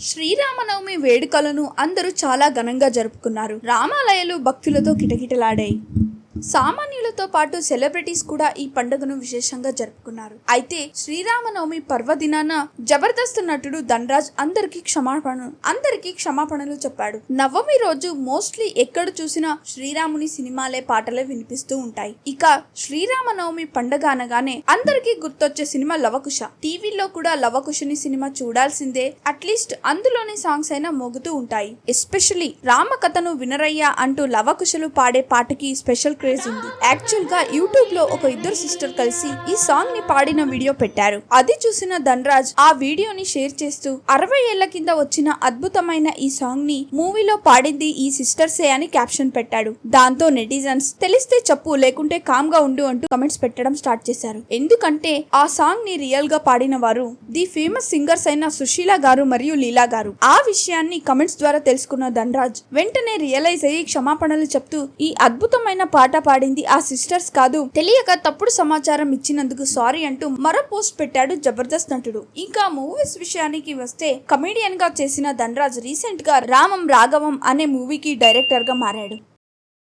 శ్రీరామనవమి వేడుకలను అందరూ చాలా ఘనంగా జరుపుకున్నారు. రామాలయాలు భక్తులతో కిటకిటలాడాయి. సామాన్యులతో పాటు సెలబ్రిటీస్ కూడా ఈ పండుగను విశేషంగా జరుపుకున్నారు. అయితే శ్రీరామనవమి పర్వదినాన జబర్దస్త్ నటుడు ధనరాజ్ అందరికీ క్షమాపణ అందరికీ క్షమాపణలు చెప్పాడు. నవమి రోజు మోస్ట్లీ ఎక్కడ చూసినా శ్రీరాముని సినిమాలే పాటలే వినిపిస్తూ ఉంటాయి. ఇక శ్రీరామనవమి పండగ అనగానే అందరికీ గుర్తొచ్చే సినిమా లవకుశ. టీవీలో కూడా లవకుశని సినిమా చూడాల్సిందే అట్లీస్ట్ అందులోని సాంగ్స్ అయినా మోగుతూ ఉంటాయి. ఎస్పెషలీ రామకథను వినరయ్య అంటూ లవకుశలు పాడే పాటకి స్పెషల్ క్రేజ్ ఉంది. యాక్చువల్గా యూట్యూబ్లో ఒక ఇద్దరు సిస్టర్ కలిసి ఈ సాంగ్ని పాడిన వీడియో పెట్టారు. అది చూసిన ధనరాజ్ ఆ వీడియోని షేర్ చేస్తూ అరవై ఏళ్ళ కింద వచ్చిన అద్భుతమైన ఈ సాంగ్ని మూవీలో పాడింది ఈ సిస్టర్సే అని క్యాప్షన్ పెట్టాడు. దాంతో నెటిజన్స్ తెలిస్తే చెప్పు లేకుంటే కామ్గా ఉండు అంటూ కమెంట్స్ పెట్టడం స్టార్ట్ చేశారు. ఎందుకంటే ఆ సాంగ్ని రియల్గా పాడిన వారు ది ఫేమస్ సింగర్స్ అయిన సుశీల గారు మరియు లీలా గారు. ఆ విషయాన్ని కమెంట్స్ ద్వారా తెలుసుకున్న ధనరాజ్ వెంటనే రియలైజ్ అయ్యి క్షమాపణలు చెప్తూ ఈ అద్భుతమైన పాట పాడింది ఆ సిస్టర్స్ కాదు. తెలియక తప్పుడు సమాచారం ఇచ్చినందుకు సారీ అంటూ మరో పోస్ట్ పెట్టాడు జబర్దస్త్ నటుడు. ఇంకా మూవీస్ విషయానికి వస్తే కమెడియన్గా చేసిన ధనరాజ్ రీసెంట్గా రామం రాఘవం అనే మూవీకి డైరెక్టర్గా మారాడు.